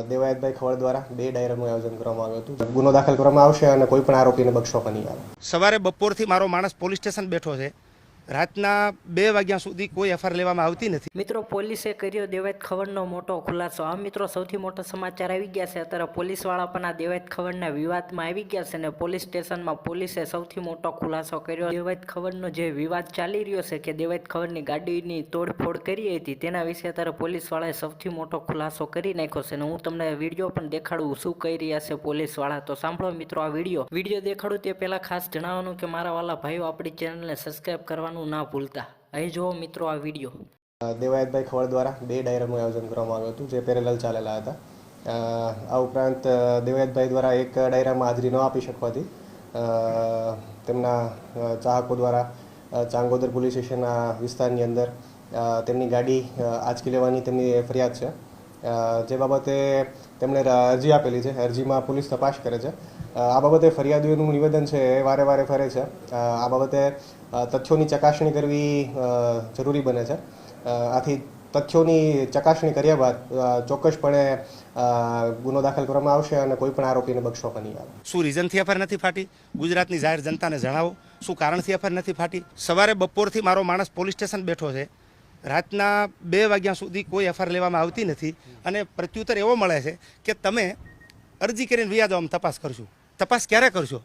દેવાયતભાઈ ખવડ દ્વારા બે ડાયરાનું આયોજન કરવામાં આવ્યું હતું. ગુનો દાખલ કરવામાં આવશે અને કોઈ પણ આરોપીને બક્ષવામાં નહીં આવે. સવારે બપોરથી મારો માણસ પોલીસ સ્ટેશન બેઠો છે. રાતના બે વાગ્યા સુધી કોઈ એફઆઈઆર લેવામાં આવતી નથી. મિત્રો, પોલીસે કર્યો દેવાયત ખબરનો મોટો ખુલાસો. આ મિત્રો, સૌથી મોટો સમાચાર આવી ગયા છે. અત્યારે પોલીસવાળા પણ આ દેવાયત ખબરના વિવાદમાં આવી ગયા છે અને પોલીસ સ્ટેશનમાં પોલીસે સૌથી મોટો ખુલાસો કર્યો. દેવાયત ખબરનો જે વિવાદ ચાલી રહ્યો છે કે દેવાયત ખબરની ગાડીની તોડફોડ કરી હતી, તેના વિશે અત્યારે પોલીસવાળાએ સૌથી મોટો ખુલાસો કરી નાખ્યો છે અને હું તમને વીડિયો પણ દેખાડું શું કહી રહ્યા છે પોલીસવાળા. તો સાંભળો મિત્રો આ વીડિયો. વીડિયો દેખાડું તે પહેલાં ખાસ જણાવવાનું કે મારા વાલા ભાઈઓ આપણી ચેનલને સબસ્ક્રાઈબ કરવાનું ના ભૂલતા. અહીં જુઓ મિત્રો આ વીડિયો દેવાયતભાઈ ખવડ દ્વારા બે ડાયરાનું આયોજન કરવામાં આવ્યું હતું, જે પેરેલલ ચાલેલા હતા. આ ઉપરાંત દેવાયતભાઈ દ્વારા એક ડાયરામાં હાજરી ન આપી શકવાથી તેમના ચાહકો દ્વારા ચાંગોદર પોલીસ સ્ટેશનના વિસ્તારની અંદર તેમની ગાડી આંચકી લેવાની તેમની ફરિયાદ છે. જે બાબતે તેમણે અરજી આપેલી છે. અરજીમાં પોલીસ તપાસ કરે છે. આ બાબતે ફરિયાદીઓનું નિવેદન છે એ વારે વારે ફરે છે. આ બાબતે તથ્યોની ચકાસણી કરવી જરૂરી બને છે. આથી તથ્યોની ચકાસણી કર્યા બાદ ચોક્કસપણે ગુનો દાખલ કરવામાં આવશે અને કોઈ પણ આરોપીને બક્ષવામાં નહીં આવે. શું રીઝનથી એફઆઈઆર નથી ફાટી? ગુજરાતની જાહેર જનતાને જણાવો, શું કારણથી એફઆઈઆર નથી ફાટી? સવારે બપોરથી મારો માણસ પોલીસ સ્ટેશન બેઠો છે. રાતના બે વાગ્યા સુધી કોઈ એફઆઈઆર લેવામાં આવતી નથી અને પ્રત્યુત્તર એવો મળે છે કે તમે અરજી કરીને વ્યાજ આમ તપાસ કરશું. તપાસ ક્યારે કરશો?